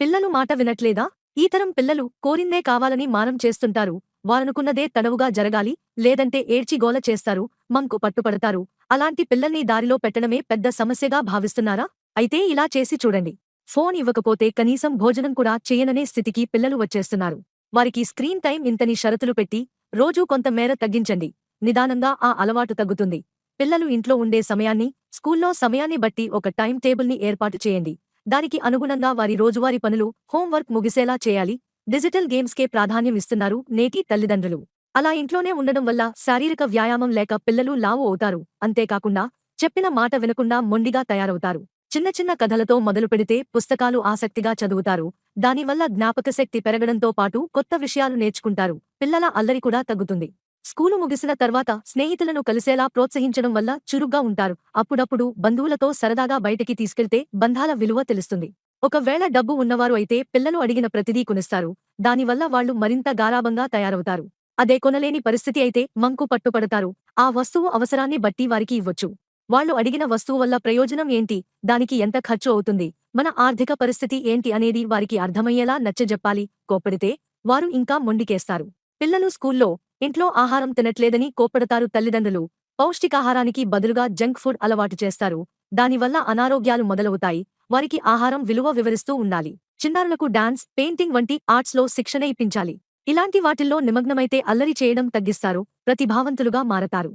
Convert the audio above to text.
పిల్లలు మాట వినట్లేదా? ఈ తరం పిల్లలు కోరిందే కావాలని మానం చేస్తుంటారు. వారనుకున్నదే తడవుగా జరగాలి లేదంటే ఏడ్చిగోల చేస్తారు మంకు పట్టుపడతారు. అలాంటి పిల్లల్ని దారిలో పెట్టడమే పెద్ద సమస్యగా భావిస్తున్నారా? అయితే ఇలా చేసి చూడండి. ఫోన్ ఇవ్వకపోతే కనీసం భోజనం కూడా చేయననే స్థితికి పిల్లలు వచ్చేస్తున్నారు. వారికి స్క్రీన్ టైం ఇంతని షరతులు పెట్టి రోజూ కొంత మేర తగ్గించండి. నిదానంగా ఆ అలవాటు తగ్గుతుంది. పిల్లలు ఇంట్లో ఉండే సమయాన్ని స్కూల్లో సమయాన్ని బట్టి ఒక టైం టేబుల్ని ఏర్పాటు చేయండి. దానికి అనుగుణంగా వారి రోజువారీ పనులు హోంవర్క్ ముగిసేలా చేయాలి. డిజిటల్ గేమ్స్కే ప్రాధాన్యం ఇస్తున్నారు నేటి తల్లిదండ్రులు. అలా ఇంట్లోనే ఉండడం వల్ల శారీరక వ్యాయామం లేక పిల్లలు లావు అవుతారు. అంతేకాకుండా చెప్పిన మాట వినకుండా మొండిగా తయారవుతారు. చిన్న చిన్న కథలతో మొదలు పెడితే పుస్తకాలు ఆసక్తిగా చదువుతారు. దానివల్ల జ్ఞాపకశక్తి పెరగడంతో పాటు కొత్త విషయాలు నేర్చుకుంటారు. పిల్లల అల్లరి కూడా తగ్గుతుంది. స్కూలు ముగిసిన తర్వాత స్నేహితులను కలిసేలా ప్రోత్సహించడం వల్ల చురుగ్గా ఉంటారు. అప్పుడప్పుడు బంధువులతో సరదాగా బయటికి తీసుకెళ్తే బంధాల విలువ తెలుస్తుంది. ఒకవేళ డబ్బు ఉన్నవారు అయితే పిల్లలు అడిగిన ప్రతిదీ కొనిస్తారు. దానివల్ల వాళ్ళు మరింత గారాబంగా తయారవుతారు. అదే కొనలేని పరిస్థితి అయితే మంకు పట్టుపడతారు. ఆ వస్తువు అవసరాన్ని బట్టి వారికి ఇవ్వొచ్చు. వాళ్ళు అడిగిన వస్తువు వల్ల ప్రయోజనం ఏంటి? దానికి ఎంత ఖర్చు అవుతుంది? మన ఆర్థిక పరిస్థితి ఏంటి అనేది వారికి అర్థమయ్యేలా నచ్చజెప్పాలి. కోపడితే వారు ఇంకా మొండికేస్తారు. పిల్లలు స్కూల్లో ఇంట్లో ఆహారం తినట్లేదని కోప్పడతారు తల్లిదండ్రులు. పౌష్టికాహారానికి బదులుగా జంక్ ఫుడ్ అలవాటు చేస్తారు. దానివల్ల అనారోగ్యాలు మొదలవుతాయి. వారికి ఆహారం విలువ వివరిస్తూ ఉండాలి. చిన్నారులకు డాన్స్ పెయింటింగ్ వంటి ఆర్ట్స్లో శిక్షణ ఇప్పించాలి. ఇలాంటి వాటిల్లో నిమగ్నమైతే అల్లరి చేయడం తగ్గిస్తారు ప్రతిభావంతులుగా మారతారు.